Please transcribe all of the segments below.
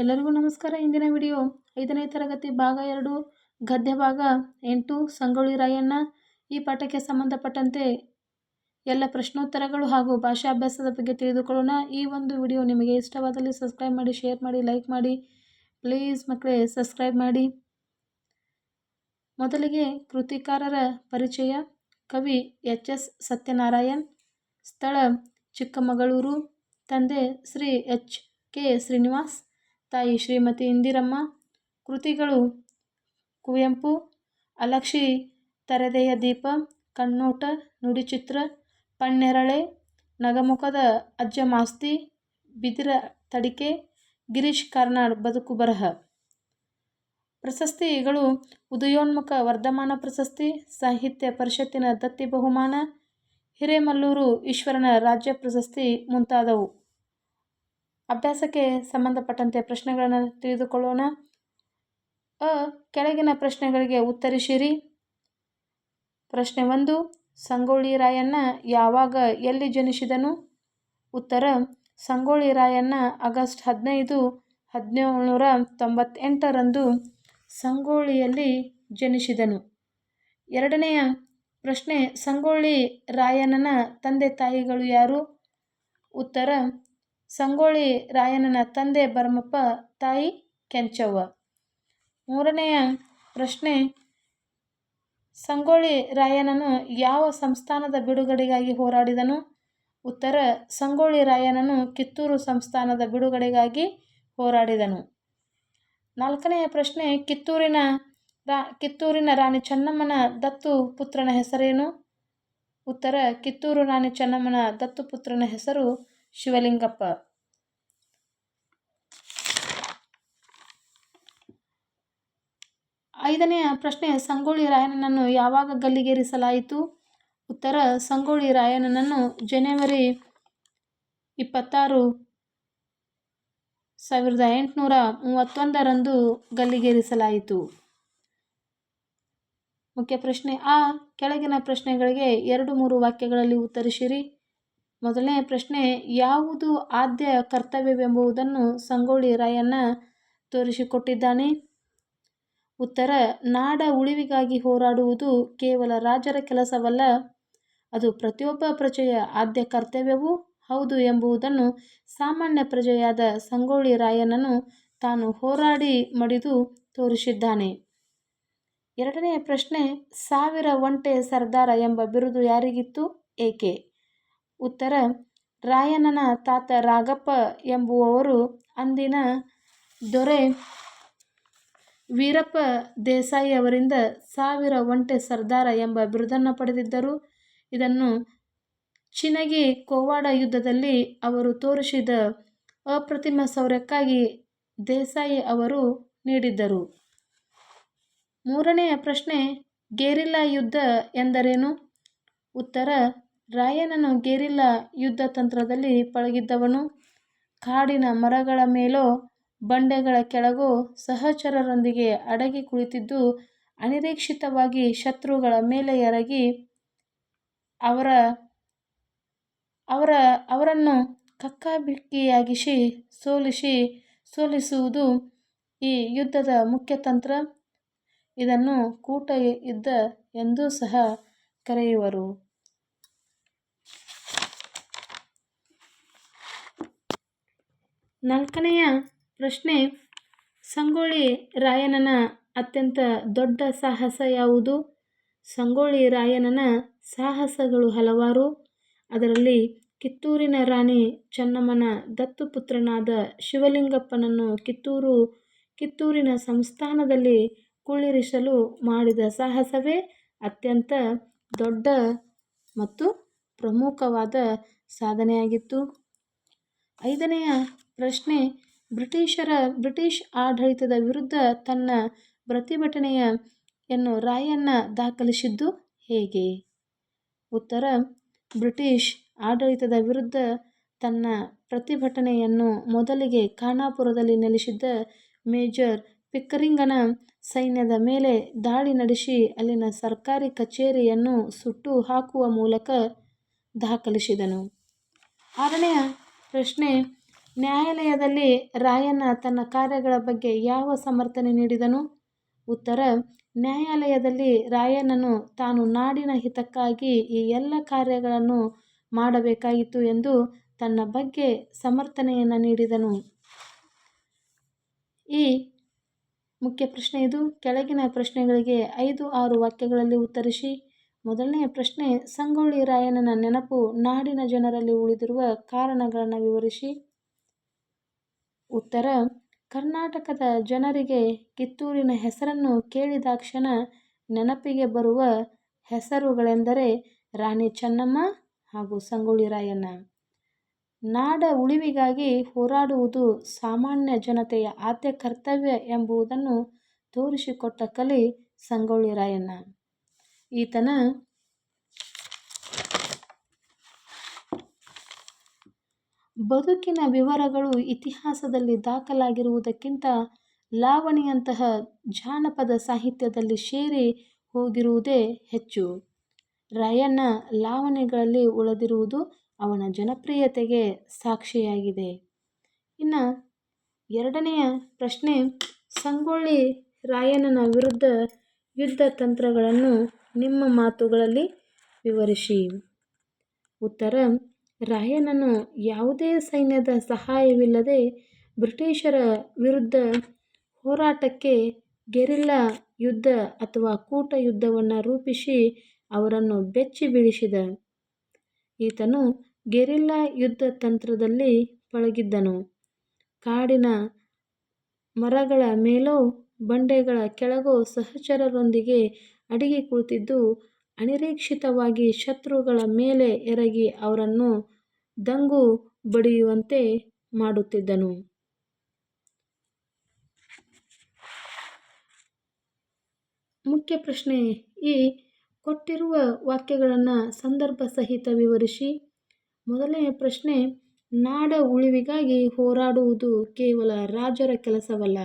ಎಲ್ಲರಿಗೂ ನಮಸ್ಕಾರ. ಇಂದಿನ ವಿಡಿಯೋ ಐದನೇ ತರಗತಿ ಭಾಗ ಎರಡು, ಗದ್ಯ ಭಾಗ ಎಂಟು, ಸಂಗೊಳ್ಳಿ ರಾಯಣ್ಣ. ಈ ಪಾಠಕ್ಕೆ ಸಂಬಂಧಪಟ್ಟಂತೆ ಎಲ್ಲ ಪ್ರಶ್ನೋತ್ತರಗಳು ಹಾಗೂ ಭಾಷಾಭ್ಯಾಸದ ಬಗ್ಗೆ ತಿಳಿದುಕೊಳ್ಳೋಣ. ಈ ಒಂದು ವಿಡಿಯೋ ನಿಮಗೆ ಇಷ್ಟವಾದಲ್ಲಿ ಸಬ್ಸ್ಕ್ರೈಬ್ ಮಾಡಿ, ಶೇರ್ ಮಾಡಿ, ಲೈಕ್ ಮಾಡಿ. ಪ್ಲೀಸ್ ಮಕ್ಕಳೇ, ಸಬ್ಸ್ಕ್ರೈಬ್ ಮಾಡಿ. ಮೊದಲಿಗೆ ಕೃತಿಕಾರರ ಪರಿಚಯ. ಕವಿ ಎಚ್ ಎಸ್ ಸತ್ಯನಾರಾಯಣ್. ಸ್ಥಳ ಚಿಕ್ಕಮಗಳೂರು. ತಂದೆ ಶ್ರೀ ಎಚ್ ಕೆ ಶ್ರೀನಿವಾಸ್. ತಾಯಿ ಶ್ರೀಮತಿ ಇಂದಿರಮ್ಮ, ಕೃತಿಗಳು ಕುವೆಂಪು, ಅಲಕ್ಷಿ, ತರೆದೆಯ ದೀಪ, ಕಣ್ಣೋಟ ನುಡಿಚಿತ್ರ ಪಣ್ಣೆರಳೆ ನಗಮುಖದ ಅಜ್ಜ ಮಾಸ್ತಿ, ಬಿದಿರ ತಡಿಕೆ, ಗಿರೀಶ್ ಕಾರ್ನಾಡ್ ಬದುಕು ಬರಹ. ಪ್ರಶಸ್ತಿಗಳು ಉದಯೋನ್ಮುಖ ವರ್ಧಮಾನ ಪ್ರಶಸ್ತಿ, ಸಾಹಿತ್ಯ ಪರಿಷತ್ತಿನ ದತ್ತಿ ಬಹುಮಾನ, ಹಿರೇಮಲ್ಲೂರು ಈಶ್ವರನ ರಾಜ್ಯ ಪ್ರಶಸ್ತಿ ಮುಂತಾದವು. ಅಭ್ಯಾಸಕ್ಕೆ ಸಂಬಂಧಪಟ್ಟಂತೆ ಪ್ರಶ್ನೆಗಳನ್ನು ತಿಳಿದುಕೊಳ್ಳೋಣ. ಅ, ಕೆಳಗಿನ ಪ್ರಶ್ನೆಗಳಿಗೆ ಉತ್ತರಿಸಿರಿ. ಪ್ರಶ್ನೆ ಒಂದು, ಸಂಗೊಳ್ಳಿ ರಾಯಣ್ಣ ಯಾವಾಗ ಎಲ್ಲಿ ಜನಿಸಿದನು? ಉತ್ತರ, ಸಂಗೊಳ್ಳಿ ರಾಯಣ್ಣ ಆಗಸ್ಟ್ ಹದಿನೈದು ಹದಿನೇಳುನೂರ ತೊಂಬತ್ತೆಂಟರಂದು ಸಂಗೊಳ್ಳಿಯಲ್ಲಿ ಜನಿಸಿದನು. ಎರಡನೆಯ ಪ್ರಶ್ನೆ, ಸಂಗೊಳ್ಳಿ ರಾಯಣ್ಣನ ತಂದೆ ತಾಯಿಗಳು ಯಾರು? ಉತ್ತರ ಸಂಗೊಳ್ಳಿ ರಾಯಣ್ಣನ ತಂದೆ ಭರಮಪ್ಪ ತಾಯಿ ಕೆಂಚವ್ವ. ಮೂರನೆಯ ಪ್ರಶ್ನೆ, ಸಂಗೊಳ್ಳಿ ರಾಯನನು ಯಾವ ಸಂಸ್ಥಾನದ ಬಿಡುಗಡೆಗಾಗಿ ಹೋರಾಡಿದನು? ಉತ್ತರ, ಸಂಗೊಳ್ಳಿ ರಾಯನನು ಕಿತ್ತೂರು ಸಂಸ್ಥಾನದ ಬಿಡುಗಡೆಗಾಗಿ ಹೋರಾಡಿದನು. ನಾಲ್ಕನೆಯ ಪ್ರಶ್ನೆ, ಕಿತ್ತೂರಿನ ರಾ, ಕಿತ್ತೂರಿನ ರಾಣಿ ಚೆನ್ನಮ್ಮನ ದತ್ತು ಪುತ್ರನ ಹೆಸರೇನು? ಉತ್ತರ, ಕಿತ್ತೂರು ರಾಣಿ ಚೆನ್ನಮ್ಮನ ದತ್ತು ಪುತ್ರನ ಹೆಸರು ಶಿವಲಿಂಗಪ್ಪ. ಐದನೆಯ ಪ್ರಶ್ನೆ, ಸಂಗೊಳ್ಳಿ ರಾಯಣ್ಣನನ್ನು ಯಾವಾಗ ಗಲ್ಲಿಗೇರಿಸಲಾಯಿತು? ಉತ್ತರ, ಸಂಗೊಳ್ಳಿ ರಾಯಣ್ಣನನ್ನು ಜನವರಿ ಇಪ್ಪತ್ತಾರು, ಸಾವಿರದ ಎಂಟುನೂರ ಮೂವತ್ತೊಂದರಂದು ಗಲ್ಲಿಗೇರಿಸಲಾಯಿತು. ಮುಖ್ಯ ಪ್ರಶ್ನೆ, ಆ ಕೆಳಗಿನ ಪ್ರಶ್ನೆಗಳಿಗೆ ಎರಡು ಮೂರು ವಾಕ್ಯಗಳಲ್ಲಿ ಉತ್ತರಿಸಿರಿ. ಮೊದಲನೆಯ ಪ್ರಶ್ನೆ, ಯಾವುದು ಆದ್ಯ ಕರ್ತವ್ಯವೆಂಬುದನ್ನು ಸಂಗೊಳ್ಳಿ ರಾಯಣ್ಣ ತೋರಿಸಿಕೊಟ್ಟಿದ್ದಾನೆ. ಉತ್ತರ, ನಾಡ ಉಳಿವಿಗಾಗಿ ಹೋರಾಡುವುದು ಕೇವಲ ರಾಜರ ಕೆಲಸವಲ್ಲ, ಅದು ಪ್ರತಿಯೊಬ್ಬ ಪ್ರಜೆಯ ಆದ್ಯ ಕರ್ತವ್ಯವೂ ಹೌದು ಎಂಬುದನ್ನು ಸಾಮಾನ್ಯ ಪ್ರಜೆಯಾದ ಸಂಗೊಳ್ಳಿ ರಾಯಣ್ಣನು ತಾನು ಹೋರಾಡಿ ಮಡಿದು ತೋರಿಸಿದ್ದಾನೆ. ಎರಡನೆಯ ಪ್ರಶ್ನೆ, ಸಾವಿರ ಒಂಟೆ ಸರ್ದಾರ ಎಂಬ ಬಿರುದು ಯಾರಿಗಿತ್ತು, ಏಕೆ? ಉತ್ತರ, ರಾಯಣ್ಣನ ತಾತ ರಾಗಪ್ಪ ಎಂಬುವವರು ಅಂದಿನ ದೊರೆ ವೀರಪ್ಪ ದೇಸಾಯಿ ಅವರಿಂದ ಸಾವಿರ ಒಂಟೆ ಸರ್ದಾರ ಎಂಬ ಬಿರುದನ್ನು ಪಡೆದಿದ್ದರು. ಇದನ್ನು ಚಿನಗಿ ಕೋವಾಡ ಯುದ್ಧದಲ್ಲಿ ಅವರು ತೋರಿಸಿದ ಅಪ್ರತಿಮ ಸೌರ್ಯಕ್ಕಾಗಿ ದೇಸಾಯಿ ಅವರು ನೀಡಿದ್ದರು. ಮೂರನೆಯ ಪ್ರಶ್ನೆ, ಗೆರಿಲ್ಲಾ ಯುದ್ಧ ಎಂದರೇನು? ಉತ್ತರ ರಾಯಣ್ಣನು ಗೆರಿಲ್ಲ ಯುದ್ಧ ತಂತ್ರದಲ್ಲಿ ಪಳಗಿದ್ದವನು. ಕಾಡಿನ ಮರಗಳ ಮೇಲೋ ಬಂಡೆಗಳ ಕೆಳಗೋ ಸಹಚರರೊಂದಿಗೆ ಅಡಗಿ ಕುಳಿತಿದ್ದು, ಅನಿರೀಕ್ಷಿತವಾಗಿ ಶತ್ರುಗಳ ಮೇಲೆ ಎರಗಿ ಅವರ ಅವರ, ಅವರನ್ನು ಕಕ್ಕಾಬಿಕ್ಕಿಯಾಗಿಸಿ ಸೋಲಿಸಿ ಸೋಲಿಸುವುದು ಈ ಯುದ್ಧದ ಮುಖ್ಯ ತಂತ್ರ. ಇದನ್ನು ಕೂಟ ಯುದ್ಧ ಎಂದೂ ಸಹ ಕರೆಯುವರು. ನಾಲ್ಕನೆಯ ಪ್ರಶ್ನೆ, ಸಂಗೊಳ್ಳಿ ರಾಯಣ್ಣನ ಅತ್ಯಂತ ದೊಡ್ಡ ಸಾಹಸ ಯಾವುದು? ಸಂಗೊಳ್ಳಿ ರಾಯಣ್ಣನ ಸಾಹಸಗಳು ಹಲವಾರು. ಅದರಲ್ಲಿ ಕಿತ್ತೂರಿನ ರಾಣಿ ಚೆನ್ನಮ್ಮನ ದತ್ತುಪುತ್ರನಾದ ಶಿವಲಿಂಗಪ್ಪನನ್ನು ಕಿತ್ತೂರು, ಕಿತ್ತೂರಿನ ಸಂಸ್ಥಾನದಲ್ಲಿ ಕುಳ್ಳಿರಿಸಲು ಮಾಡಿದ ಸಾಹಸವೇ ಅತ್ಯಂತ ದೊಡ್ಡ ಮತ್ತು ಪ್ರಮುಖವಾದ ಸಾಧನೆಯಾಗಿತ್ತು. ಐದನೆಯ ಪ್ರಶ್ನೆ, ಬ್ರಿಟಿಷರ, ಬ್ರಿಟಿಷ್ ಆಡಳಿತದ ವಿರುದ್ಧ ತನ್ನ ಪ್ರತಿಭಟನೆಯನ್ನು ರಾಯಣ್ಣ ದಾಖಲಿಸಿದ್ದು ಹೇಗೆ? ಉತ್ತರ, ಬ್ರಿಟಿಷ್ ಆಡಳಿತದ ವಿರುದ್ಧ ತನ್ನ ಪ್ರತಿಭಟನೆಯನ್ನು ಮೊದಲಿಗೆ ಖಾನಾಪುರದಲ್ಲಿ ನೆಲೆಸಿದ್ದ ಮೇಜರ್ ಪಿಕ್ಕರಿಂಗನ ಸೈನ್ಯದ ಮೇಲೆ ದಾಳಿ ನಡೆಸಿ ಅಲ್ಲಿನ ಸರ್ಕಾರಿ ಕಚೇರಿಯನ್ನು ಸುಟ್ಟು ಹಾಕುವ ಮೂಲಕ ದಾಖಲಿಸಿದನು. ಆರನೆಯ ಪ್ರಶ್ನೆ ನ್ಯಾಯಾಲಯದಲ್ಲಿ ರಾಯಣ್ಣ ತನ್ನ ಕಾರ್ಯಗಳ ಬಗ್ಗೆ ಯಾವ ಸಮರ್ಥನೆ ನೀಡಿದನು? ಉತ್ತರ, ನ್ಯಾಯಾಲಯದಲ್ಲಿ ರಾಯಣ್ಣನು ತಾನು ನಾಡಿನ ಹಿತಕ್ಕಾಗಿ ಈ ಎಲ್ಲ ಕಾರ್ಯಗಳನ್ನು ಮಾಡಬೇಕಾಗಿತ್ತು ಎಂದು ತನ್ನ ಬಗ್ಗೆ ಸಮರ್ಥನೆಯನ್ನು ನೀಡಿದನು. ಈ ಮುಖ್ಯ ಪ್ರಶ್ನೆ ಇದು. ಕೆಳಗಿನ ಪ್ರಶ್ನೆಗಳಿಗೆ ಐದು ಆರು ವಾಕ್ಯಗಳಲ್ಲಿ ಉತ್ತರಿಸಿ. ಮೊದಲನೆಯ ಪ್ರಶ್ನೆ, ಸಂಗೊಳ್ಳಿ ರಾಯಣ್ಣನ ನೆನಪು ನಾಡಿನ ಜನರಲ್ಲಿ ಉಳಿದಿರುವ ಕಾರಣಗಳನ್ನು ವಿವರಿಸಿ. ಉತ್ತರ, ಕರ್ನಾಟಕದ ಜನರಿಗೆ ಕಿತ್ತೂರಿನ ಹೆಸರನ್ನು ಕೇಳಿದಾಕ್ಷಣ ನೆನಪಿಗೆ ಬರುವ ಹೆಸರುಗಳೆಂದರೆ ರಾಣಿ ಚೆನ್ನಮ್ಮ ಹಾಗೂ ಸಂಗೊಳ್ಳಿ ರಾಯಣ್ಣ. ನಾಡ ಉಳಿವಿಗಾಗಿ ಹೋರಾಡುವುದು ಸಾಮಾನ್ಯ ಜನತೆಯ ಆದ್ಯ ಕರ್ತವ್ಯ ಎಂಬುದನ್ನು ತೋರಿಸಿಕೊಟ್ಟ ಕಲಿ ಸಂಗೊಳ್ಳಿ ರಾಯಣ್ಣ. ಈತನ ಬದುಕಿನ ವಿವರಗಳು ಇತಿಹಾಸದಲ್ಲಿ ದಾಖಲಾಗಿರುವುದಕ್ಕಿಂತ ಲಾವಣಿಯಂತಹ ಜಾನಪದ ಸಾಹಿತ್ಯದಲ್ಲಿ ಸೇರಿ ಹೋಗಿರುವುದೇ ಹೆಚ್ಚು. ರಾಯಣ್ಣ ಲಾವಣಿಗಳಲ್ಲಿ ಉಳಿದಿರುವುದು ಅವನ ಜನಪ್ರಿಯತೆಗೆ ಸಾಕ್ಷಿಯಾಗಿದೆ. ಇನ್ನು ಎರಡನೆಯ ಪ್ರಶ್ನೆ, ಸಂಗೊಳ್ಳಿ ರಾಯಣ್ಣನ ವಿರುದ್ಧ ಯುದ್ಧ ತಂತ್ರಗಳನ್ನು ನಿಮ್ಮ ಮಾತುಗಳಲ್ಲಿ ವಿವರಿಸಿ. ಉತ್ತರ ರಾಯಣ್ಣನು ಯಾವುದೇ ಸೈನ್ಯದ ಸಹಾಯವಿಲ್ಲದೆ ಬ್ರಿಟಿಷರ ವಿರುದ್ಧ ಹೋರಾಟಕ್ಕೆ ಗೆರಿಲ್ಲಾ ಯುದ್ಧ ಅಥವಾ ಕೂಟ ಯುದ್ಧವನ್ನು ರೂಪಿಸಿ ಅವರನ್ನು ಬೆಚ್ಚಿ ಬೀಳಿಸಿದ. ಈತನು ಗೆರಿಲ್ಲಾ ಯುದ್ಧ ತಂತ್ರದಲ್ಲಿ ಪಳಗಿದ್ದನು. ಕಾಡಿನ ಮರಗಳ ಮೇಲೋ ಬಂಡೆಗಳ ಕೆಳಗೋ ಸಹಚರರೊಂದಿಗೆ ಅಡಗಿ ಕುಳಿತಿದ್ದು ಅನಿರೀಕ್ಷಿತವಾಗಿ ಶತ್ರುಗಳ ಮೇಲೆ ಎರಗಿ ಅವರನ್ನು ದಂಗು ಬಡಿಯುವಂತೆ ಮಾಡುತ್ತಿದ್ದನು. ಮುಖ್ಯ ಪ್ರಶ್ನೆ, ಈ ಕೊಟ್ಟಿರುವ ವಾಕ್ಯಗಳನ್ನು ಸಂದರ್ಭ ಸಹಿತ ವಿವರಿಸಿ. ಮೊದಲನೆಯ ಪ್ರಶ್ನೆ, ನಾಡ ಉಳಿವಿಗಾಗಿ ಹೋರಾಡುವುದು ಕೇವಲ ರಾಜರ ಕೆಲಸವಲ್ಲ.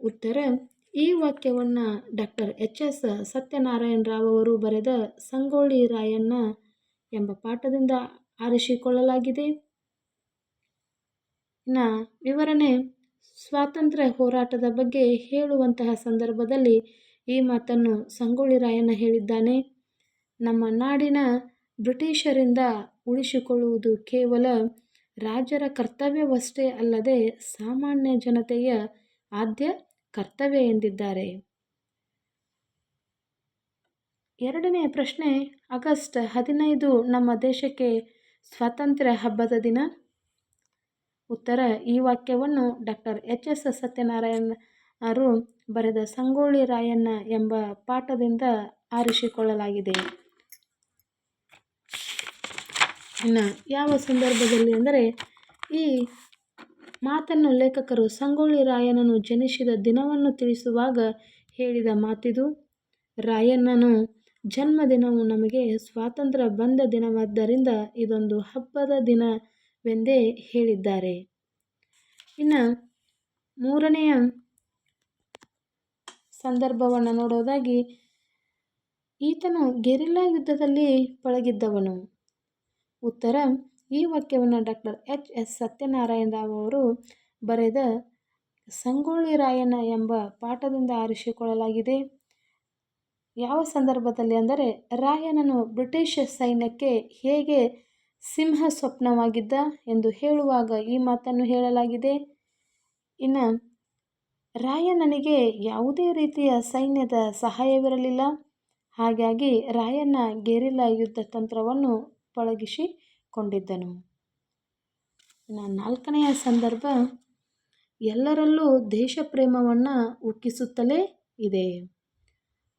ಉತ್ತರ ಈ ವಾಕ್ಯವನ್ನು doctor H. S. Satyanarayana Rao ಅವರು ಬರೆದ ಸಂಗೊಳ್ಳಿ ರಾಯಣ್ಣ ಎಂಬ ಪಾಠದಿಂದ ಆರಿಸಿಕೊಳ್ಳಲಾಗಿದೆ. ನ ವಿವರಣೆ, ಸ್ವಾತಂತ್ರ್ಯ ಹೋರಾಟದ ಬಗ್ಗೆ ಹೇಳುವಂತಹ ಸಂದರ್ಭದಲ್ಲಿ ಈ ಮಾತನ್ನು ಸಂಗೊಳ್ಳಿ ರಾಯಣ್ಣ ಹೇಳಿದ್ದಾನೆ. ನಮ್ಮ ನಾಡಿನ ಬ್ರಿಟಿಷರಿಂದ ಉಳಿಸಿಕೊಳ್ಳುವುದು ಕೇವಲ ರಾಜರ ಕರ್ತವ್ಯವಷ್ಟೇ ಅಲ್ಲದೆ ಸಾಮಾನ್ಯ ಜನತೆಯ ಆದ್ಯ ಕರ್ತವ್ಯ ಎಂದಿದ್ದಾರೆ. ಎರಡನೆಯ ಪ್ರಶ್ನೆ, ಆಗಸ್ಟ್ ಹದಿನೈದು ನಮ್ಮ ದೇಶಕ್ಕೆ ಸ್ವಾತಂತ್ರ್ಯ ಹಬ್ಬದ ದಿನ. ಉತ್ತರ, ಈ ವಾಕ್ಯವನ್ನು ಡಾಕ್ಟರ್ ಎಚ್. ಎಸ್. ಸತ್ಯನಾರಾಯಣರು ಬರೆದ ಸಂಗೊಳ್ಳಿ ರಾಯಣ್ಣ ಎಂಬ ಪಾಠದಿಂದ ಆರಿಸಿಕೊಳ್ಳಲಾಗಿದೆ. ಇನ್ನು ಯಾವ ಸಂದರ್ಭದಲ್ಲಿ ಅಂದರೆ, ಈ ಮಾತನ್ನು ಲೇಖಕರು ಸಂಗೊಳ್ಳಿ ರಾಯನನು ಜನಿಸಿದ ದಿನವನ್ನು ತಿಳಿಸುವಾಗ ಹೇಳಿದ ಮಾತಿದು. ರಾಯಣ್ಣನು ಜನ್ಮದಿನವು ನಮಗೆ ಸ್ವಾತಂತ್ರ್ಯ ಬಂದ ದಿನವಾದ್ದರಿಂದ ಇದೊಂದು ಹಬ್ಬದ ದಿನವೆಂದೇ ಹೇಳಿದ್ದಾರೆ. ಇನ್ನು ಮೂರನೆಯ ಸಂದರ್ಭವನ್ನು ನೋಡೋದಾಗಿ, ಈತನು ಗೆರಿಲ್ಲಾ ಯುದ್ಧದಲ್ಲಿ ಪಳಗಿದ್ದವನು. ಉತ್ತರ ಈ ವಾಕ್ಯವನ್ನು doctor H. S. Satyanarayana Rao ಅವರು ಬರೆದ ಸಂಗೊಳ್ಳಿ ರಾಯನ ಎಂಬ ಪಾಠದಿಂದ ಆರಿಸಿಕೊಳ್ಳಲಾಗಿದೆ. ಯಾವ ಸಂದರ್ಭದಲ್ಲಿ ಅಂದರೆ ರಾಯನನು ಬ್ರಿಟಿಷ್ ಸೈನ್ಯಕ್ಕೆ ಹೇಗೆ ಸಿಂಹ ಸ್ವಪ್ನವಾಗಿದ್ದ ಎಂದು ಹೇಳುವಾಗ ಈ ಮಾತನ್ನು ಹೇಳಲಾಗಿದೆ. ಇನ್ನು, ರಾಯಣ್ಣನಿಗೆ ಯಾವುದೇ ರೀತಿಯ ಸೈನ್ಯದ ಸಹಾಯವಿರಲಿಲ್ಲ. ಹಾಗಾಗಿ ರಾಯನ ಗೆರಿಲ್ಲಾ ಯುದ್ಧ ತಂತ್ರವನ್ನು ಪಳಗಿಸಿಕೊಂಡಿದ್ದನು. ಇನ್ನು ನಾಲ್ಕನೆಯ ಸಂದರ್ಭ ಎಲ್ಲರಲ್ಲೂ ದೇಶಪ್ರೇಮವನ್ನು ಉಕ್ಕಿಸುತ್ತಲೇ ಇದೆ.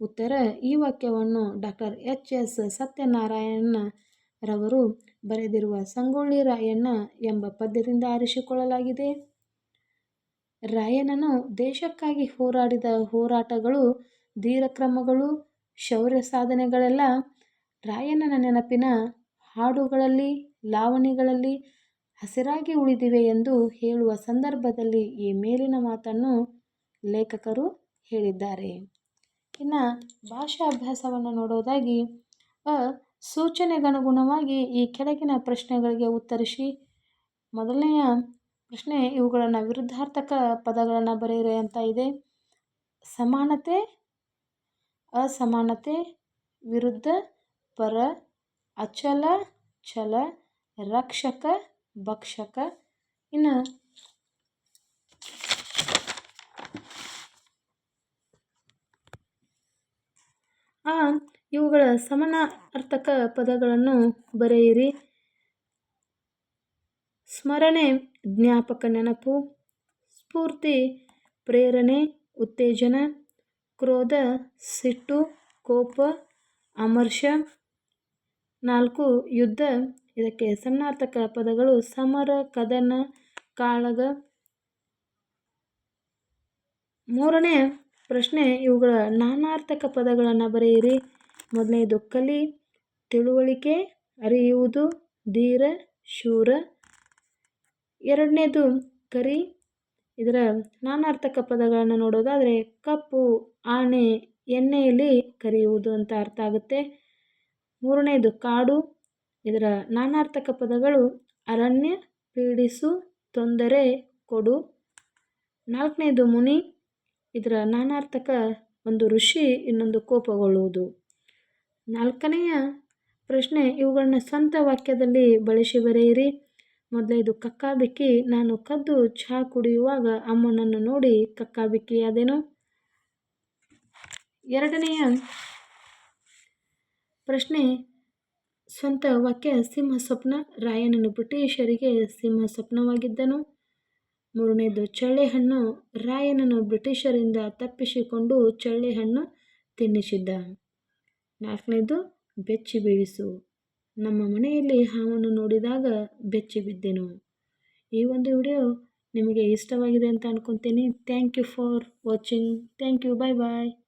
ಉತ್ತರ ಈ ವಾಕ್ಯವನ್ನು ಡಾಕ್ಟರ್ ಎಚ್. ಎಸ್. ಸತ್ಯನಾರಾಯಣರವರು ಬರೆದಿರುವ ಸಂಗೊಳ್ಳಿ ರಾಯಣ್ಣ ಎಂಬ ಪದ್ಯದಿಂದ ಆರಿಸಿಕೊಳ್ಳಲಾಗಿದೆ. ರಾಯಣ್ಣನು ದೇಶಕ್ಕಾಗಿ ಹೋರಾಡಿದ ಹೋರಾಟಗಳು, ಧೀರಕ್ರಮಗಳು, ಶೌರ್ಯ ಸಾಧನೆಗಳೆಲ್ಲ ರಾಯಣ್ಣನ ನೆನಪಿನ ಹಾಡುಗಳಲ್ಲಿ, ಲಾವಣಿಗಳಲ್ಲಿ ಹಸಿರಾಗಿ ಉಳಿದಿವೆ ಎಂದು ಹೇಳುವ ಸಂದರ್ಭದಲ್ಲಿ ಈ ಮೇಲಿನ ಮಾತನ್ನು ಲೇಖಕರು ಹೇಳಿದ್ದಾರೆ. ಇನ್ನು ಭಾಷಾಭ್ಯಾಸವನ್ನು ನೋಡೋದಾಗಿ ಅ ಸೂಚನೆಗನುಗುಣವಾಗಿ ಈ ಕೆಳಗಿನ ಪ್ರಶ್ನೆಗಳಿಗೆ ಉತ್ತರಿಸಿ. ಮೊದಲನೆಯ ಪ್ರಶ್ನೆ ಇವುಗಳನ್ನು ವಿರುದ್ಧಾರ್ಥಕ ಪದಗಳನ್ನು ಬರೆಯಿರಿ ಅಂತ ಇದೆ ಸಮಾನತೆ ಅಸಮಾನತೆ ವಿರುದ್ಧ ಪರ ಅಚಲ ಚಲ ರಕ್ಷಕ, ಭಕ್ಷಕ, ಇನ್ನು ಆ ಇವುಗಳ ಸಮಾನಾರ್ಥಕ ಪದಗಳನ್ನು ಬರೆಯಿರಿ. ಸ್ಮರಣೆ, ಜ್ಞಾಪಕ ನೆನಪು, ಸ್ಫೂರ್ತಿ, ಪ್ರೇರಣೆ, ಉತ್ತೇಜನ, ಕ್ರೋಧ, ಸಿಟ್ಟು, ಕೋಪ, ಅಮರ್ಷ ನಾಲ್ಕು, ಯುದ್ಧ. ಇದಕ್ಕೆ ಸಮಾನಾರ್ಥಕ ಪದಗಳು ಸಮರ, ಕದನ, ಕಾಳಗ. ಮೂರನೇ ಪ್ರಶ್ನೆ, ಇವುಗಳ ನಾನಾರ್ಥಕ ಪದಗಳನ್ನು ಬರೆಯಿರಿ. ಮೊದಲನೇದು, ಕಲಿ, ತಿಳುವಳಿಕೆ, ಅರಿಯುವುದು, ಧೀರ, ಶೂರ. ಎರಡನೇದು, ಕರಿ. ಇದರ ನಾನಾರ್ಥಕ ಪದಗಳನ್ನು ನೋಡೋದಾದರೆ, ಕಪ್ಪು, ಆಣೆ, ಎಣ್ಣೆಯಲ್ಲಿ ಕರಿಯುವುದು ಅಂತ ಅರ್ಥ ಆಗುತ್ತೆ. ಮೂರನೇದು ಕಾಡು. ಇದರ ನಾನಾರ್ಥಕ ಪದಗಳು ಅರಣ್ಯ, ಪೀಡಿಸು, ತೊಂದರೆ, ಕೊಡು. ನಾಲ್ಕನೇದು ಮುನಿ. ಇದರ ನಾನಾರ್ಥಕ ಒಂದು ಋಷಿ, ಇನ್ನೊಂದು ಕೋಪಗೊಳ್ಳುವುದು. ನಾಲ್ಕನೆಯ ಪ್ರಶ್ನೆ, ಇವುಗಳನ್ನ ಸ್ವಂತ ವಾಕ್ಯದಲ್ಲಿ ಬಳಸಿ ಬರೆಯಿರಿ. ಮೊದಲೈದು, ಕಕ್ಕಾಬಿಕ್ಕಿ. ನಾನು ಕದ್ದು ಚಹಾ ಕುಡಿಯುವಾಗ ಅಮ್ಮನನ್ನು ನೋಡಿ ಕಕ್ಕಾಬಿಕ್ಕಿಯಾದೆನು ಎರಡನೆಯ ಪ್ರಶ್ನೆ, ಸ್ವಂತ ವಾಕ್ಯ ಸಿಂಹ ಸ್ವಪ್ನ ರಾಯನನ್ನು ಬ್ರಿಟಿಷರಿಗೆ ಸಿಂಹ ಸ್ವಪ್ನವಾಗಿದ್ದನು ಮೂರನೇದು ಚಳ್ಳೆಹಣ್ಣು ರಾಯನನ್ನು ಬ್ರಿಟಿಷರಿಂದ ತಪ್ಪಿಸಿಕೊಂಡು ಚಳ್ಳೆಹಣ್ಣು ತಿನ್ನಿಸಿದ್ದ. ನಾಲ್ಕನೇದು, ಬೆಚ್ಚಿ ಬೀಳಿಸು. ನಮ್ಮ ಮನೆಯಲ್ಲಿ ಹಾವನ್ನು ನೋಡಿದಾಗ ಬೆಚ್ಚಿ ಬಿದ್ದೆನು. ಈ ಒಂದು ವಿಡಿಯೋ ನಿಮಗೆ ಇಷ್ಟವಾಗಿದೆ ಅಂತ ಅನ್ಕೊತೀನಿ. Thank you for watching thank you bye bye